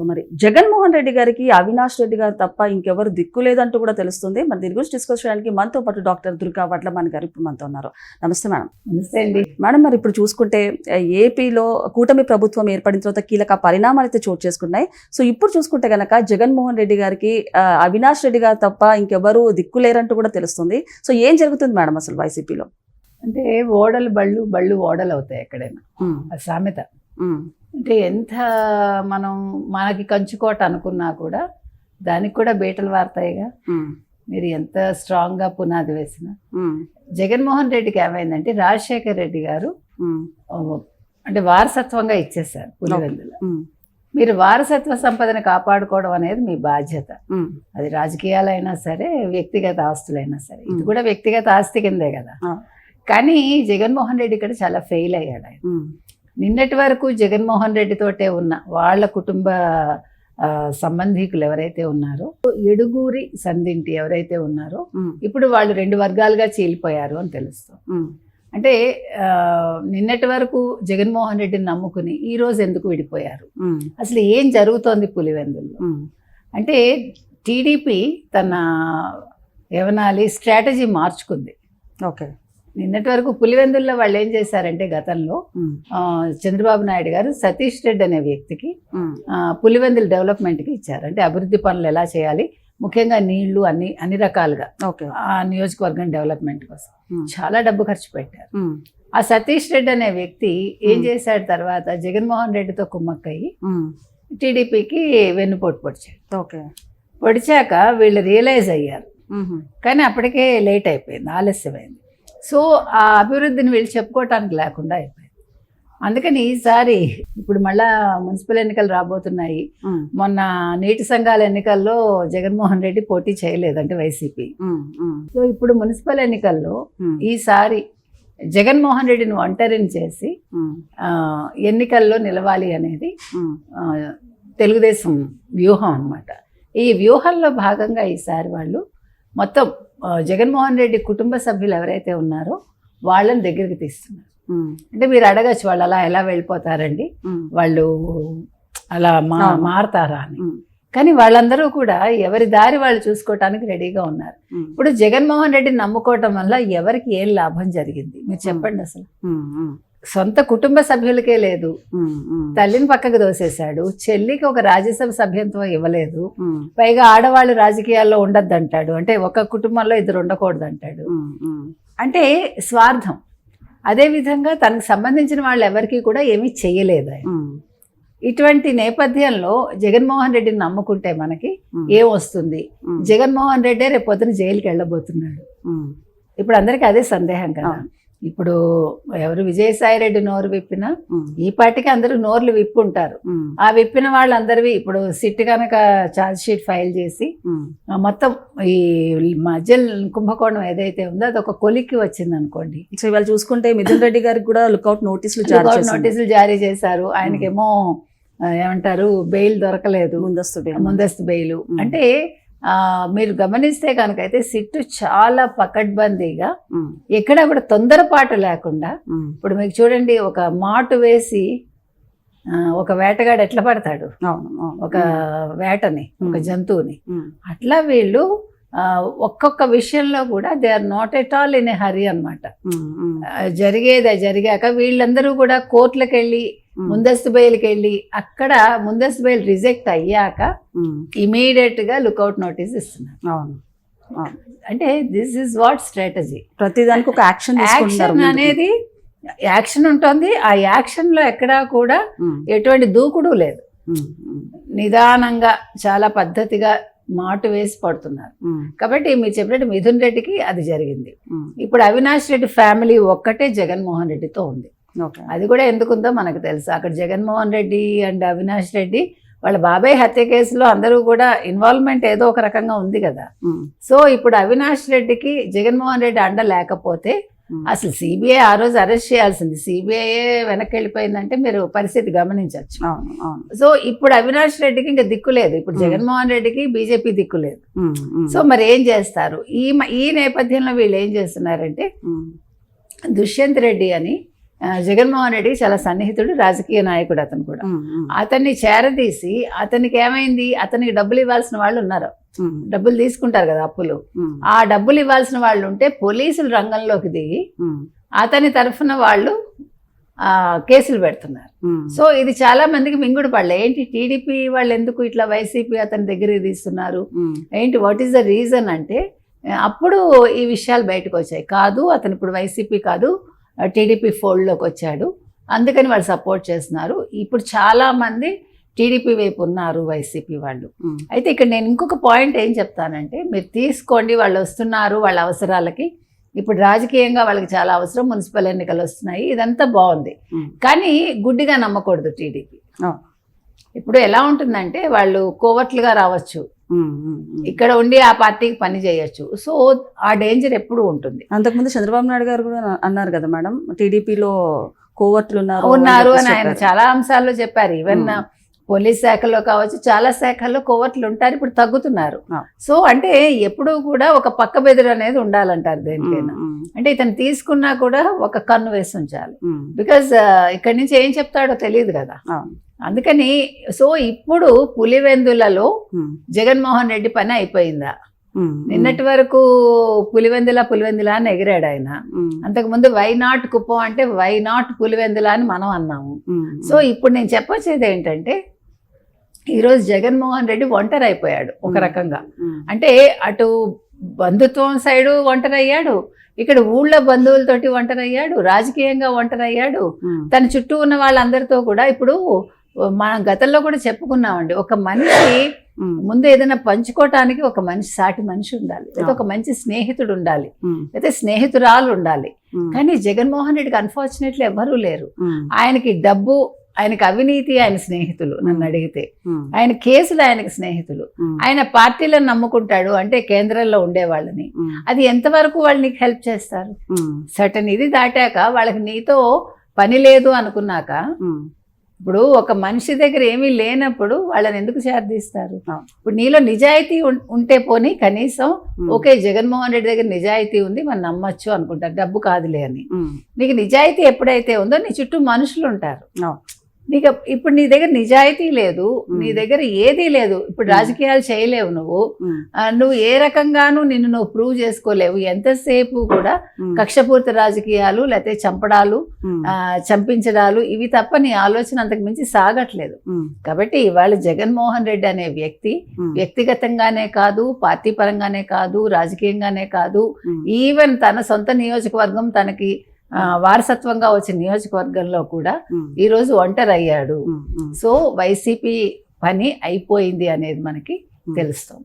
So మరి జగన్మోహన్ రెడ్డి గారికి అవినాష్ రెడ్డి గారు తప్ప ఇంకెవరు దిక్కు లేదంటూ కూడా తెలుస్తుంది. మరి దీని గురించి డిస్కస్ చేయడానికి మనతో పాటు డాక్టర్ దుర్గా వడ్లమాన్ గారు ఇప్పుడు మనతో ఉన్నారు. నమస్తే మేడం. నమస్తే అండి. మేడం మరి ఇప్పుడు చూసుకుంటే ఏపీలో కూటమి ప్రభుత్వం ఏర్పడిన తర్వాత కీలక పరిణామాలు అయితే చోటు చేసుకున్నాయి. సో ఇప్పుడు చూసుకుంటే గనక జగన్మోహన్ రెడ్డి గారికి అవినాష్ రెడ్డి గారు తప్ప ఇంకెవరు దిక్కు లేరంటూ కూడా తెలుస్తుంది. సో ఏం జరుగుతుంది మేడం అసలు వైసీపీలో? అంటే ఓడలు బళ్ళు బళ్ళు ఓడలు అవుతాయి ఎక్కడైనా. సామెత. అంటే ఎంత మనం మనకి కంచుకోట అనుకున్నా కూడా దానికి కూడా బీటలు వారుతాయిగా. మీరు ఎంత స్ట్రాంగ్గా పునాది వేసినా. జగన్మోహన్ రెడ్డికి ఏమైందంటే రాజశేఖర్ రెడ్డి గారు అంటే వారసత్వంగా ఇచ్చేశారు పులివెందుల. మీరు వారసత్వ సంపదను కాపాడుకోవడం అనేది మీ బాధ్యత. అది రాజకీయాలైనా సరే వ్యక్తిగత ఆస్తులైనా సరే. ఇది. కూడా వ్యక్తిగత ఆస్తి కిందే కదా. కానీ జగన్మోహన్ రెడ్డి ఇక్కడ చాలా ఫెయిల్ అయ్యాడు ఆయన. నిన్నటి వరకు జగన్మోహన్ రెడ్డి తోటే ఉన్న వాళ్ళ కుటుంబ సంబంధీకులు ఎవరైతే ఉన్నారో ఎడుగూరి సంధింటి ఎవరైతే ఉన్నారో ఇప్పుడు వాళ్ళు రెండు వర్గాలుగా చీలిపోయారు అని తెలుస్తుంది అంటే నిన్నటి వరకు జగన్మోహన్ రెడ్డిని నమ్ముకుని ఈ రోజు ఎందుకు విడిపోయారు? అసలు ఏం జరుగుతోంది పులివెందుల్లో? అంటే టీడీపీ తన ఏమనాలి స్ట్రాటజీ మార్చుకుంది. ఓకే. నిన్నటి వరకు పులివెందుల్లో వాళ్ళు ఏం చేశారంటే గతంలో చంద్రబాబు నాయుడు గారు సతీష్ రెడ్డి అనే వ్యక్తికి పులివెందుల డెవలప్మెంట్కి ఇచ్చారు. అంటే అభివృద్ధి పనులు ఎలా చేయాలి ముఖ్యంగా నీళ్ళు అన్ని అన్ని రకాలుగా ఓకే. ఆ నియోజకవర్గం డెవలప్మెంట్ కోసం. చాలా డబ్బు ఖర్చు పెట్టారు. ఆ సతీష్ రెడ్డి అనే వ్యక్తి ఏం. చేశాడు తర్వాత జగన్మోహన్ రెడ్డితో కుమ్మక్కయ్యి టీడీపీకి వెన్నుపోటు పొడిచాడు. ఓకే. పొడిచాక వీళ్ళు రియలైజ్ అయ్యారు. కానీ అప్పటికే లేట్ అయిపోయింది ఆలస్యమైంది. సో ఆ అభివృద్ధిని వీళ్ళు చెప్పుకోవటానికి లేకుండా అయిపోయింది. అందుకని ఈసారి ఇప్పుడు మళ్ళా మున్సిపల్ ఎన్నికలు రాబోతున్నాయి. మొన్న నీటి సంఘాల ఎన్నికల్లో జగన్మోహన్ రెడ్డి పోటీ చేయలేదు అంటే వైసీపీ సో ఇప్పుడు మున్సిపల్ ఎన్నికల్లో ఈసారి జగన్మోహన్ రెడ్డిని ఒంటరిని చేసి ఎన్నికల్లో నిలవాలి అనేది తెలుగుదేశం వ్యూహం అన్నమాట. ఈ వ్యూహంలో భాగంగా ఈసారి వాళ్ళు మొత్తం జగన్మోహన్ రెడ్డి కుటుంబ సభ్యులు ఎవరైతే ఉన్నారో వాళ్ళని దగ్గరికి తీస్తున్నారు. అంటే మీరు అడగచ్చు వాళ్ళు అలా ఎలా వెళ్ళిపోతారండి వాళ్ళు అలా మా. మారతారా అని. కానీ వాళ్ళందరూ కూడా ఎవరి దారి వాళ్ళు చూసుకోవటానికి రెడీగా ఉన్నారు. ఇప్పుడు జగన్మోహన్ రెడ్డిని నమ్ముకోవటం వల్ల ఎవరికి ఏం లాభం జరిగింది? మీరు చెప్పండి అసలు. సొంత కుటుంబ సభ్యులకే లేదు. తల్లిని పక్కకు దోసేశాడు చెల్లికి ఒక రాజ్యసభ సభ్యత్వం ఇవ్వలేదు. పైగా ఆడవాళ్ళు రాజకీయాల్లో ఉండద్దు అంటాడు అంటే ఒక కుటుంబంలో ఇద్దరు ఉండకూడదు అంటాడు అంటే స్వార్థం. అదే విధంగా తనకు సంబంధించిన వాళ్ళు ఎవరికి కూడా ఏమీ చెయ్యలేదు ఆయన. ఇటువంటి నేపథ్యంలో జగన్మోహన్ రెడ్డిని నమ్ముకుంటే మనకి ఏం వస్తుంది? జగన్మోహన్ రెడ్డే రేపు పొద్దున జైలుకి వెళ్ళబోతున్నాడు. ఇప్పుడు అందరికీ అదే సందేహం కదా. ఇప్పుడు ఎవరు విజయసాయి రెడ్డి నోరు విప్పినా ఈ పార్టీకి అందరూ నోర్లు విప్పుంటారు. ఆ విప్పిన వాళ్ళందరివి ఇప్పుడు సిట్ కనుక ఛార్జ్ షీట్ ఫైల్ చేసి మొత్తం ఈ మధ్య కుంభకోణం ఏదైతే ఉందో అది ఒక కొలిక్కి వచ్చింది అనుకోండి. సో ఇవాళ చూసుకుంటే మిథున్ రెడ్డి గారికి కూడా లుక్అవుట్ నోటీసులు. నోటీసులు జారీ చేశారు. ఆయనకేమో ఏమంటారు బెయిల్ దొరకలేదు. ముందస్తు బెయిల్. ముందస్తు బెయిల్. అంటే మీరు గమనిస్తే కనుకైతే సిట్టు చాలా పకడ్బందీగా ఎక్కడ కూడా తొందరపాటు లేకుండా ఇప్పుడు మీకు చూడండి ఒక మాటు వేసి ఒక వేటగాడు ఎట్లా పడతాడు. ఒక వేటని ఒక. జంతువుని. అట్లా వీళ్ళు ఒక్కొక్క విషయంలో కూడా they are not at all in a hurry అనమాట జరిగేది జరిగాక వీళ్ళందరూ కూడా కోర్టులకు వెళ్ళి ముందస్తు బెయిల్కి వెళ్ళి అక్కడ ముందస్తు బెయిల్ రిజెక్ట్ అయ్యాక ఇమీడియట్గా లుకౌట్ నోటీస్ ఇస్తున్నారు. అవును. అంటే దిస్ ఇస్ వాట్ స్ట్రాటజీ. ప్రతిదానికి ఒక యాక్షన్ యాక్షన్. అనేది యాక్షన్ ఉంటుంది. ఆ యాక్షన్లో ఎక్కడా కూడా ఎటువంటి దూకుడు లేదు. నిదానంగా చాలా పద్ధతిగా మాటు వేసి పడుతున్నారు. కాబట్టి మీరు చెప్పినట్టు మిథున్ రెడ్డికి అది జరిగింది. ఇప్పుడు అవినాష్ రెడ్డి ఫ్యామిలీ ఒక్కటే జగన్మోహన్ రెడ్డితో ఉంది. అది కూడా ఎందుకుందో మనకు తెలుసు. అక్కడ జగన్మోహన్ రెడ్డి అండ్ అవినాష్ రెడ్డి వాళ్ళ బాబాయ్ హత్య కేసులో అందరూ కూడా ఇన్వాల్వ్మెంట్ ఏదో ఒక రకంగా ఉంది కదా. ఉమ్, సో ఇప్పుడు అవినాష్ రెడ్డికి జగన్మోహన్ రెడ్డి అండ లేకపోతే ఉమ్, అసలు సిబిఐ ఆ రోజు అరెస్ట్ చేయాల్సింది. సిబిఐ వెనక్కి వెళ్ళిపోయిందంటే మీరు పరిస్థితి గమనించవచ్చు. సో ఇప్పుడు అవినాష్ రెడ్డికి ఇంకా దిక్కు లేదు. ఇప్పుడు Hmm. జగన్మోహన్ రెడ్డికి బీజేపీ దిక్కు లేదు. సో మరి ఏం చేస్తారు? ఈ ఈ నేపథ్యంలో వీళ్ళు ఏం చేస్తున్నారంటే దుష్యంత్ రెడ్డి అని జగన్మోహన్ రెడ్డి చాలా సన్నిహితుడు రాజకీయ నాయకుడు అతను కూడా. అతన్ని చేరదీసి అతనికి ఏమైంది? అతనికి డబ్బులు ఇవ్వాల్సిన వాళ్ళు ఉన్నారు. డబ్బులు తీసుకుంటారు కదా అప్పులు. ఆ డబ్బులు ఇవ్వాల్సిన వాళ్ళు ఉంటే పోలీసులు రంగంలోకి దిగి అతని తరఫున వాళ్ళు ఆ, కేసులు పెడుతున్నారు. సో ఇది చాలా మందికి మింగుడు పడలే. ఏంటి టీడీపీ వాళ్ళు ఎందుకు ఇట్లా వైసీపీ అతని దగ్గరికి తీస్తున్నారు? ఏంటి వాట్ ఈస్ ద రీజన్ అంటే అప్పుడు ఈ విషయాలు బయటకు వచ్చాయి. కాదు అతను ఇప్పుడు వైసీపీ కాదు టీడీపీ ఫోల్డ్లోకి వచ్చాడు. అందుకని వాళ్ళు సపోర్ట్ చేస్తున్నారు. ఇప్పుడు చాలా మంది టీడీపీ వైపు ఉన్నారు వైసీపీ వాళ్ళు. అయితే ఇక్కడ నేను ఇంకొక పాయింట్ ఏం చెప్తానంటే మీరు తీసుకోండి వాళ్ళు వస్తున్నారు వాళ్ళ అవసరాలకి. ఇప్పుడు రాజకీయంగా వాళ్ళకి చాలా అవసరం మున్సిపల్ ఎన్నికలు వస్తున్నాయి ఇదంతా బాగుంది. కానీ గుడ్డిగా నమ్మకూడదు టీడీపీ. ఇప్పుడు ఎలా ఉంటుందంటే వాళ్ళు కోవట్లుగా రావచ్చు. ఇక్కడ ఉండి ఆ పార్టీకి పని చేయొచ్చు. సో ఆ డేంజర్ ఎప్పుడు ఉంటుంది. అంతకుముందు చంద్రబాబు నాయుడు గారు కూడా అన్నారు కదా మేడం టీడీపీలో కోవర్ట్లు ఉన్నారు ఉన్నారు అని ఆయన. చాలా అంశాల్లో చెప్పారు. ఈవెన్. పోలీస్ శాఖలో కావచ్చు చాలా శాఖల్లో కోవట్లు ఉంటారు ఇప్పుడు తగ్గుతున్నారు. సో అంటే ఎప్పుడూ కూడా ఒక పక్క బెదురు అనేది ఉండాలంటారు దేనికైనా. అంటే ఇతను తీసుకున్నా కూడా ఒక కన్ను వేసి ఉంచాలి. బికాజ్ ఇక్కడి నుంచి ఏం చెప్తాడో తెలియదు కదా. అందుకని సో ఇప్పుడు పులివెందులలో జగన్మోహన్ రెడ్డి పని అయిపోయిందా? నిన్నటి వరకు పులివెందుల పులివెందుల అని ఎగిరాడు ఆయన. అంతకుముందు వై నాట్ కుప్పం అంటే వై నాట్ పులివెందుల అని మనం అన్నాము. సో ఇప్పుడు నేను చెప్పొచ్చేది ఏంటంటే ఈరోజు జగన్మోహన్ రెడ్డి ఒంటరి అయిపోయాడు ఒక. రకంగా. అంటే అటు బంధుత్వం సైడు ఒంటరి అయ్యాడు ఇక్కడ ఊళ్ళో బంధువులతోటి ఒంటరి అయ్యాడు రాజకీయంగా ఒంటరి అయ్యాడు ఉమ్, తన చుట్టూ ఉన్న వాళ్ళందరితో కూడా ఇప్పుడు మనం గతంలో కూడా చెప్పుకున్నామండి. ఒక మనిషి ముందు ఏదైనా పంచుకోవటానికి ఒక మనిషి సాటి మనిషి ఉండాలి. లేదా ఒక మంచి స్నేహితుడు ఉండాలి. లేదా స్నేహితురాలు ఉండాలి. కానీ జగన్మోహన్ రెడ్డికి అన్ఫార్చునేట్లీ ఎవరూ లేరు. ఆయనకి డబ్బు ఆయనకి అవినీతి ఆయన స్నేహితులు నన్ను అడిగితే. ఆయన కేసులు ఆయనకి స్నేహితులు. ఆయన పార్టీలను నమ్ముకుంటాడు అంటే కేంద్రంలో ఉండే వాళ్ళని అది ఎంతవరకు వాళ్ళు నీకు హెల్ప్ చేస్తారు? సటన్ ఇది దాటాక వాళ్ళకి నీతో పని లేదు అనుకున్నాక ఇప్పుడు ఒక మనిషి దగ్గర ఏమీ లేనప్పుడు వాళ్ళని ఎందుకు అవును. ఇప్పుడు నీలో నిజాయితీ ఉంటే పోనీ కనీసం ఓకే జగన్మోహన్ రెడ్డి దగ్గర నిజాయితీ ఉంది మనం నమ్మొచ్చు అనుకుంటారు. డబ్బు కాదులే అని. నీకు నిజాయితీ ఎప్పుడైతే ఉందో నీ చుట్టూ మనుషులు ఉంటారు. నీకు ఇప్పుడు నీ దగ్గర నిజాయితీ లేదు. నీ దగ్గర ఏదీ లేదు. ఇప్పుడు. రాజకీయాలు చేయలేవు నువ్వు. నువ్వు ఏ రకంగానూ నిన్ను నువ్వు ప్రూవ్ చేసుకోలేవు. ఎంతసేపు కూడా కక్షపూరిత రాజకీయాలు లేకపోతే చంపడాలు చంపించడాలు ఇవి తప్ప నీ ఆలోచన అంతకు మించి సాగట్లేదు. కాబట్టి ఇవాళ జగన్మోహన్ రెడ్డి అనే వ్యక్తి వ్యక్తిగతంగానే కాదు పార్టీ పరంగానే కాదు రాజకీయంగానే కాదు ఈవెన్ తన సొంత నియోజకవర్గం తనకి వారసత్వంగా వచ్చిన నియోజకవర్గంలో కూడా ఈ రోజు ఒంటరి అయ్యాడు ఉమ్, ఉమ్. సో వైసీపీ పని అయిపోయింది అనేది మనకి తెలుస్తుంది.